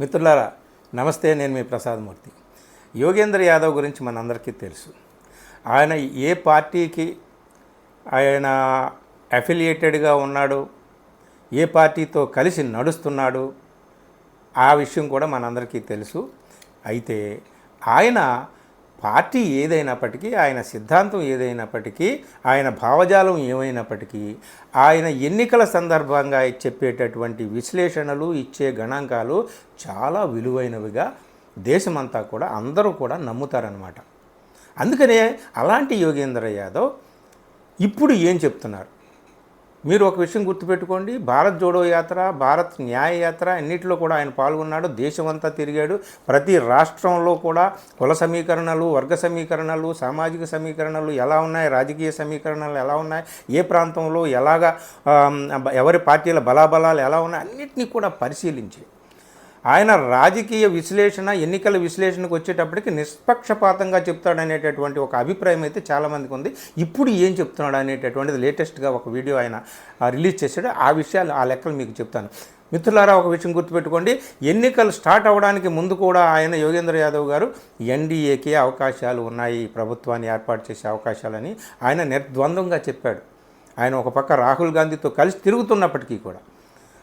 మిత్రులారా నమస్తే నేను మీ ప్రసాదమూర్తి యోగేంద్ర యాదవ్ గురించి మనందరికీ తెలుసు. ఆయన ఏ పార్టీకి ఆయన అఫిలియేటెడ్గా ఉన్నాడు ఏ పార్టీతో కలిసి నడుస్తున్నాడు ఆ విషయం కూడా మనందరికీ తెలుసు. అయితే ఆయన పార్టీ ఏదైనప్పటికీ ఆయన సిద్ధాంతం ఏదైనప్పటికీ ఆయన భావజాలం ఏమైనప్పటికీ ఆయన ఎన్నికల సందర్భంగా చెప్పేటటువంటి విశ్లేషణలు ఇచ్చే గణాంకాలు చాలా విలువైనవిగా దేశమంతా కూడా అందరూ కూడా నమ్ముతారనమాట అందుకనే అలాంటి యోగేంద్ర యాదవ్ ఇప్పుడు ఏం చెప్తున్నారు? మీరు ఒక విషయం గుర్తుపెట్టుకోండి. భారత్ జోడో యాత్ర భారత్ న్యాయ యాత్ర అన్నింటిలో కూడా ఆయన పాల్గొన్నాడు. దేశమంతా తిరిగాడు. ప్రతి రాష్ట్రంలో కూడా కుల సమీకరణలు వర్గ సమీకరణలు సామాజిక సమీకరణలు ఎలా ఉన్నాయి రాజకీయ సమీకరణలు ఎలా ఉన్నాయి ఏ ప్రాంతంలో ఎలాగా ఎవరి పార్టీల బలాబలాలు ఎలా ఉన్నాయి అన్నిటినీ కూడా పరిశీలించి ఆయన రాజకీయ విశ్లేషణ ఎన్నికల విశ్లేషణకు వచ్చేటప్పటికి నిష్పక్షపాతంగా చెప్తాడనేటటువంటి ఒక అభిప్రాయం అయితే చాలామందికి ఉంది. ఇప్పుడు ఏం చెప్తున్నాడు అనేటటువంటిది లేటెస్ట్గా ఒక వీడియో ఆయన రిలీజ్ చేశాడు. ఆ విషయాలు ఆ లెక్కలు మీకు చెప్తాను. మిత్రులారా ఒక విషయం గుర్తుపెట్టుకోండి. ఎన్నికలు స్టార్ట్ అవ్వడానికి ముందు కూడా ఆయన యోగేంద్ర యాదవ్ గారు ఎన్డీఏకే అవకాశాలు ఉన్నాయి. ప్రభుత్వాన్ని ఏర్పాటు చేసే అవకాశాలని ఆయన నిర్ద్వంద్వంగా చెప్పాడు. ఆయన ఒక పక్క రాహుల్ గాంధీతో కలిసి తిరుగుతున్నప్పటికీ కూడా.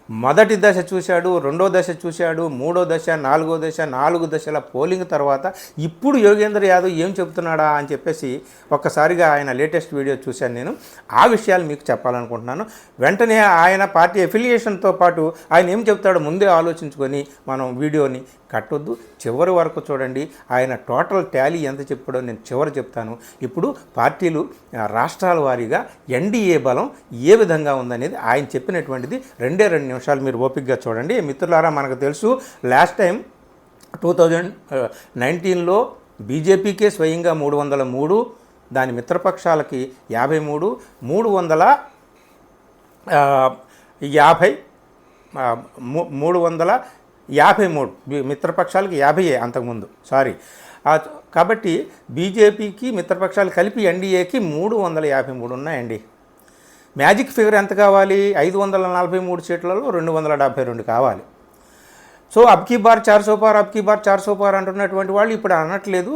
మొదటి దశ చూశాడు రెండో దశ చూశాడు మూడో దశ నాలుగో దశ నాలుగు దశల పోలింగ్ తర్వాత ఇప్పుడు యోగేంద్ర యాదవ్ ఏం చెప్తున్నాడా అని చెప్పేసి ఒక్కసారిగా ఆయన లేటెస్ట్ వీడియో చూశాను నేను. ఆ విషయాలు మీకు చెప్పాలనుకుంటున్నాను. వెంటనే ఆయన పార్టీ ఎఫిలియేషన్తో పాటు ఆయన ఏం చెప్తాడో ముందే ఆలోచించుకొని మనం వీడియోని కట్టొద్దు. చివరి వరకు చూడండి ఆయన టోటల్ ట్యాలీ ఎంత చెప్పాడో నేను చివరి చెప్తాను. ఇప్పుడు పార్టీలు రాష్ట్రాల వారీగా ఎన్డీఏ బలం ఏ విధంగా ఉందనేది ఆయన చెప్పినటువంటిది రెండే రెండు నిమిషాలు మీరు ఓపికగా చూడండి. మిత్రులారా మనకు తెలుసు లాస్ట్ టైం టూ థౌజండ్ నైన్టీన్లో బీజేపీకే స్వయంగా మూడు వందల మూడు దాని మిత్రపక్షాలకి యాభై మూడు మూడు వందల యాభై మూడు వందల యాభై మూడు మిత్రపక్షాలకి యాభై అంతకుముందు సారీ. కాబట్టి బీజేపీకి మిత్రపక్షాలు కలిపి ఎన్డీఏకి మూడు వందల యాభై మూడు ఉన్నాయండి. మ్యాజిక్ ఫిగర్ ఎంత కావాలి? ఐదు వందల నలభై మూడు సీట్లలో రెండు వందల డెబ్బై రెండు కావాలి. సో అబ్కీ బార్ చార్ సోపార్ అబ్కీ బార్ చార్ సోపార్ అంటున్నటువంటి వాళ్ళు ఇప్పుడు అనట్లేదు.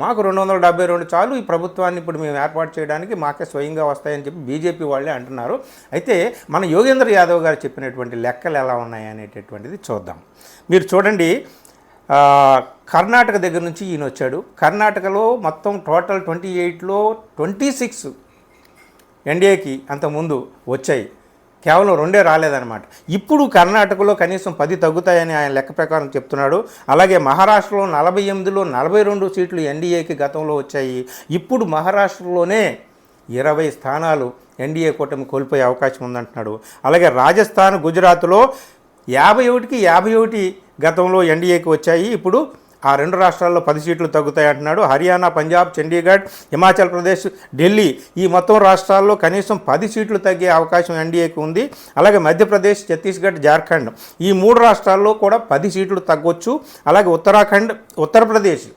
మాకు రెండు వందల డెబ్బై రెండు చాలు. ఈ ప్రభుత్వాన్ని ఇప్పుడు మేము ఏర్పాటు చేయడానికి మాకే స్వయంగా వస్తాయని చెప్పి బీజేపీ వాళ్ళే అంటున్నారు. అయితే మన యోగేంద్ర యాదవ్ గారు చెప్పినటువంటి లెక్కలు ఎలా ఉన్నాయి అనేటటువంటిది చూద్దాం. మీరు చూడండి కర్ణాటక దగ్గర నుంచి ఈయన వచ్చాడు. కర్ణాటకలో మొత్తం టోటల్ ట్వంటీ ఎయిట్లో ట్వంటీ సిక్స్ ఎన్డీఏకి అంతకుముందు వచ్చాయి. కేవలం రెండే రాలేదన్నమాట. ఇప్పుడు కర్ణాటకలో కనీసం పది తగ్గుతాయని ఆయన లెక్క ప్రకారం చెప్తున్నాడు. అలాగే మహారాష్ట్రలో నలభై ఎనిమిదిలో నలభై రెండు సీట్లు ఎన్డీఏకి గతంలో వచ్చాయి. ఇప్పుడు మహారాష్ట్రలోనే ఇరవై స్థానాలు ఎన్డీఏ కూటమి కోల్పోయే అవకాశం ఉందంటున్నాడు. అలాగే రాజస్థాన్ గుజరాత్లో యాభై ఒకటికి యాభై ఒకటి గతంలో ఎన్డీఏకి వచ్చాయి. ఇప్పుడు ఆ రెండు రాష్ట్రాల్లో పది సీట్లు తగ్గుతాయి అంటున్నాడు. హర్యానా పంజాబ్ చండీగఢ్ హిమాచల్ ప్రదేశ్ ఢిల్లీ ఈ మొత్తం రాష్ట్రాల్లో కనీసం పది సీట్లు తగ్గే అవకాశం ఎన్డీఏకి ఉంది. అలాగే మధ్యప్రదేశ్ ఛత్తీస్గఢ్ జార్ఖండ్ ఈ మూడు రాష్ట్రాల్లో కూడా పది సీట్లు తగ్గొచ్చు. అలాగే ఉత్తరాఖండ్ ఉత్తరప్రదేశ్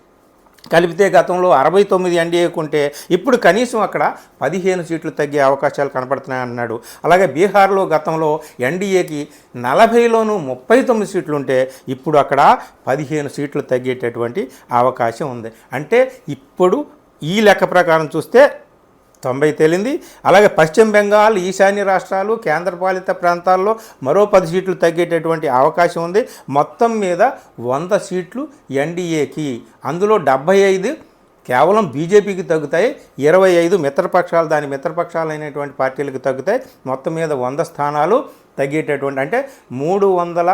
కలిపితే గతంలో అరవై తొమ్మిది ఎన్డీఏకు ఉంటే ఇప్పుడు కనీసం అక్కడ పదిహేను సీట్లు తగ్గే అవకాశాలు కనపడుతున్నాయన్నాడు అలాగే బీహార్లో గతంలో ఎన్డీఏకి నలభైలోనూ ముప్పై తొమ్మిది సీట్లు ఉంటే ఇప్పుడు అక్కడ పదిహేను సీట్లు తగ్గేటటువంటి అవకాశం ఉంది. అంటే ఇప్పుడు ఈ లెక్క ప్రకారం చూస్తే తొంభై తేలింది. అలాగే పశ్చిమ బెంగాల్ ఈశాన్య రాష్ట్రాలు కేంద్రపాలిత ప్రాంతాల్లో మరో పది సీట్లు తగ్గేటటువంటి అవకాశం ఉంది. మొత్తం మీద వంద సీట్లు ఎన్డీఏకి అందులో డెబ్భై ఐదు కేవలం బీజేపీకి తగ్గుతాయి. ఇరవై ఐదు మిత్రపక్షాలు దాని మిత్రపక్షాలైనటువంటి పార్టీలకు తగ్గుతాయి. మొత్తం మీద వంద స్థానాలు తగ్గేటటువంటి అంటే మూడు వందల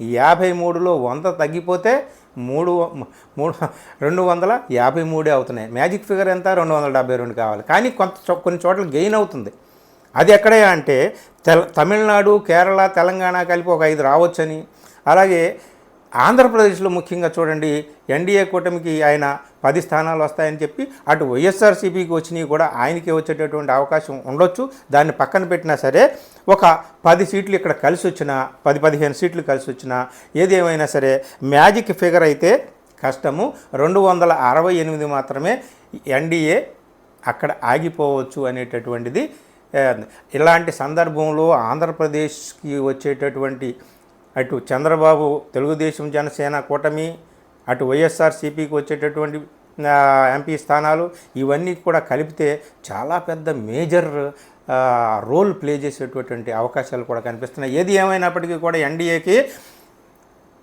యాభై మూడులో వంద తగ్గిపోతే మూడు మూడు రెండు వందల యాభై మూడే అవుతున్నాయి. మ్యాజిక్ ఫిగర్ ఎంత? రెండు వందల డెబ్బై రెండు కావాలి. కానీ కొంత కొన్ని చోట్ల గెయిన్ అవుతుంది. అది ఎక్కడే అంటే తెల తమిళనాడు కేరళ తెలంగాణ కలిపి ఒక ఐదు రావచ్చని. అలాగే ఆంధ్రప్రదేశ్లో ముఖ్యంగా చూడండి ఎన్డీఏ కూటమికి ఆయన పది స్థానాలు వస్తాయని చెప్పి అటు వైఎస్ఆర్సీపీకి వచ్చినవి కూడా ఆయనకే వచ్చేటటువంటి అవకాశం ఉండొచ్చు. దాన్ని పక్కన పెట్టినా సరే ఒక పది సీట్లు ఇక్కడ కలిసి వచ్చినా పది పదిహేను సీట్లు కలిసి వచ్చినా ఏదేమైనా సరే మ్యాజిక్ ఫిగర్ అయితే కష్టము. రెండు వందల అరవై ఎనిమిది మాత్రమే ఎన్డీఏ అక్కడ ఆగిపోవచ్చు అనేటటువంటిది ఇలాంటి సందర్భంలో ఆంధ్రప్రదేశ్కి వచ్చేటటువంటి అటు చంద్రబాబు తెలుగుదేశం జనసేన కూటమి అటు వైఎస్ఆర్సీపీకి వచ్చేటటువంటి ఎంపీ స్థానాలు ఇవన్నీ కూడా కలిపితే చాలా పెద్ద మేజర్ రోల్ ప్లే చేసేటటువంటి అవకాశాలు కూడా కనిపిస్తున్నాయి. ఏది ఏమైనప్పటికీ కూడా ఎన్డీఏకి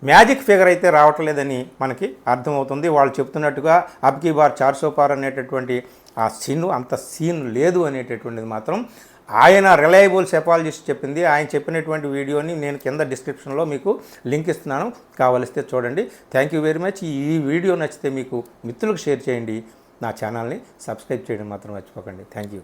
మ్యాజిక్ ఫిగర్ అయితే రావట్లేదని మనకి అర్థమవుతుంది. వాళ్ళు చెప్తున్నట్టుగా అబ్కీ బార్ చార్సోపార్ అనేటటువంటి ఆ సీన్ అంత సీన్ లేదు అనేటటువంటిది మాత్రం ఆయన రిలయబుల్ సెపాలజిస్ట్ చెప్పింది. ఆయన చెప్పినటువంటి వీడియోని నేను కింద డిస్క్రిప్షన్లో మీకు లింక్ ఇస్తున్నాను. కావలిస్తే చూడండి. థ్యాంక్ యూ వెరీ మచ్ ఈ వీడియో నచ్చితే మీకు మిత్రులకు షేర్ చేయండి. నా ఛానల్ని సబ్స్క్రైబ్ చేయడం మాత్రం మర్చిపోకండి. Thank you